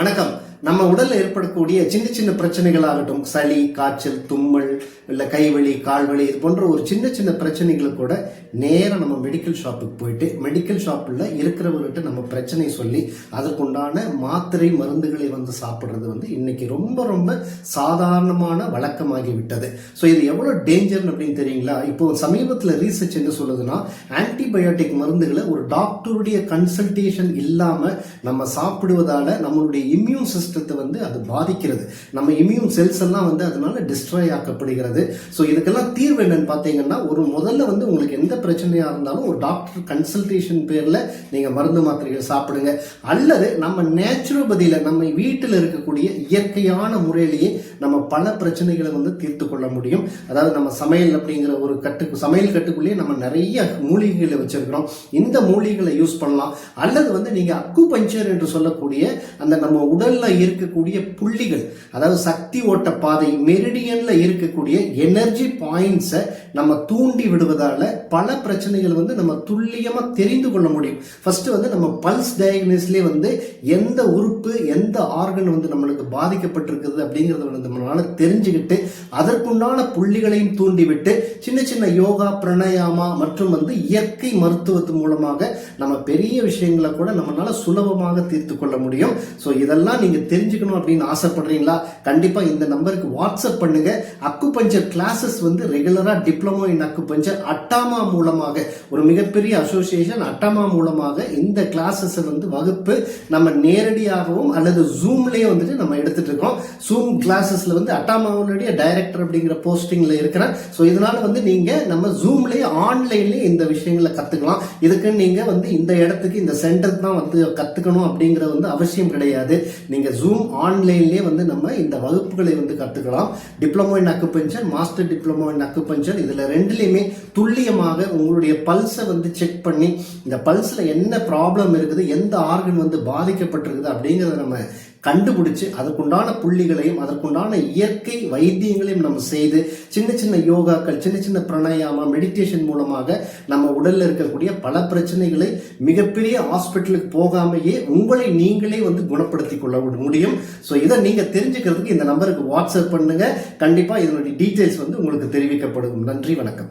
வணக்கம். நம்ம உடல்ல ஏற்படக்கூடிய சின்ன சின்ன பிரச்சனைகள் ஆகட்டும் சளி காய்ச்சல் தும்மல் இல்ல கைவலி கால்வலி இது போன்ற ஒரு சின்ன சின்ன பிரச்சனைகளை கூட நேராக நம்ம மெடிக்கல் ஷாப்புக்கு போயிட்டு மெடிக்கல் ஷாப்பில் இருக்கிறவர்கிட்ட நம்ம பிரச்சனை சொல்லி அதற்குண்டான மாத்திரை மருந்துகளை வந்து சாப்பிட்றது வந்து இன்னைக்கு ரொம்ப ரொம்ப சாதாரணமான வழக்கமாகி விட்டது ஸோ இது எவ்வளோ டேஞ்சர்னு அப்படின்னு தெரியுங்களா? இப்போ சமீபத்தில் ரீசர்ச் என்ன சொல்லுதுன்னா ஆன்டிபயோட்டிக் மருந்துகளை ஒரு டாக்டருடைய கன்சல்டேஷன் இல்லாமல் நம்ம சாப்பிடுவதால் நம்மளுடைய இம்யூன் சிஸ்டத்தை வந்து அது பாதிக்கிறது. நம்ம இம்யூன் செல்ஸ் எல்லாம் வந்து அதனால டிஸ்ட்ராய் ஆக்கப்படுகிறது. ஸோ இதுக்கெல்லாம் தீர்வு என்னன்னு பார்த்தீங்கன்னா ஒரு முதல்ல வந்து உங்களுக்கு எந்த பிரச்சனையாக இருந்தாலும் ஒரு டாக்டர் கன்சல்டேஷன் பேரில் நீங்கள் மருந்து மாத்திரைகள் சாப்பிடுங்க. அல்லது நம்ம நேச்சுரோபதியில் நம்ம வீட்டில் இருக்கக்கூடிய இயற்கையான முறையிலேயே நம்ம பல பிரச்சனைகளை வந்து தீர்த்து கொள்ள முடியும். அதாவது நம்ம சமையல் அப்படிங்கிற ஒரு கட்டுக்கு சமையல் கட்டுக்குள்ளேயே நம்ம நிறைய மூலிகைகளை வச்சிருக்கிறோம். இந்த மூலிகைகளை யூஸ் பண்ணலாம். அல்லது வந்து நீங்கள் அக்கு பஞ்சர் என்று சொல்லக்கூடிய அந்த நம்ம உடலில் இருக்கக்கூடிய புள்ளிகள் அதாவது சக்தி ஓட்ட பாதை மெரிடியனில் இருக்கக்கூடிய எனர்ஜி பாயிண்ட்ஸை நம்ம தூண்டி விடுவதால் பல பிரச்சனைகள் வந்து நம்ம துல்லியமாக தெரிந்து கொள்ள முடியும். ஃபர்ஸ்ட் வந்து நம்ம பல்ஸ் டயக்னோஸ்லேயே வந்து எந்த உறுப்பு எந்த ஆர்கன் வந்து நம்மளுக்கு பாதிக்கப்பட்டிருக்குது அப்படிங்கிறத வந்து நம்மளால தெரிஞ்சுக்கிட்டு அதற்குண்டான புள்ளிகளையும் தூண்டிவிட்டு சின்ன சின்ன யோகா பிரணயாமா மற்றும் வந்து இயற்கை மருத்துவத்து மூலமாக நம்ம பெரிய விஷயங்களை கூட நம்மளால சுலபமாக தீர்த்து கொள்ள முடியும். ஸோ இதெல்லாம் நீங்க தெரிஞ்சுக்கணும் அப்படின்னு ஆசைப்படுறீங்களா? கண்டிப்பா இந்த நம்பருக்கு வாட்ஸ்அப் பண்ணுங்க. அக்கு பஞ்சர் கிளாஸஸ் வந்து ரெகுலரா டிப்ளமோ இன் அக்கு பஞ்சர் அட்டாமா மூலமாக ஒரு மிகப்பெரிய அசோசியேஷன் அட்டாமா மூலமாக இந்த கிளாஸஸ் வந்து வகுப்பு நம்ம நேரடியாகவும் அல்லது ஜூம்லேயே வந்துட்டு நம்ம எடுத்துகிட்டு இருக்கோம். ஜூம் கிளாஸஸில் வந்து அட்டாமாவுடைய டைரக்டர் அப்படிங்கிற போஸ்டிங்கில் இருக்கிறேன் ஸோ இதனால் வந்து நீங்கள் நம்ம ஜூம்லேயே ஆன்லைன்லேயே இந்த விஷயங்களை கற்றுக்கலாம் இதுக்கு நீங்கள் வந்து இந்த இடத்துக்கு இந்த சென்டருக்கு தான் வந்து கற்றுக்கணும் அப்படிங்கிறது வந்து அவசியம் கிடையாது. நீங்கள் ஜூம் ஆன்லைன்லேயே வந்து நம்ம இந்த வகுப்புகளை வந்து கற்றுக்கலாம் diploma in acupuncture master diploma in acupuncture இதில் ரெண்டுலேயுமே துல்லியமாக உங்களுடைய பல்ஸை வந்து செக் பண்ணி இந்த பல்ஸில் என்ன ப்ராப்ளம் இருக்குது எந்த ஆர்கன் வந்து பாதிக்கப்பட்டிருக்குது அப்படிங்கிறத நம்ம கண்டுபிடிச்சு அதற்குண்டான புள்ளிகளையும் அதற்குண்டான இயற்கை வைத்தியங்களையும் நம்ம செய்து சின்ன சின்ன யோகாக்கள் சின்ன சின்ன பிராணாயாமா மெடிடேஷன் மூலமாக நம்ம உடலில் இருக்கக்கூடிய பல பிரச்சனைகளை மிகப்பெரிய ஹாஸ்பிட்டலுக்கு போகாமையே உங்களை நீங்களே வந்து குணப்படுத்தி கொள்ள முடியும். ஸோ இதை நீங்கள் தெரிஞ்சுக்கிறதுக்கு இந்த நம்பருக்கு வாட்ஸ்அப் பண்ணுங்க. கண்டிப்பாக இதனுடைய டீட்டெயில்ஸ் வந்து உங்களுக்கு தெரிவிக்கப்படும். நன்றி வணக்கம்.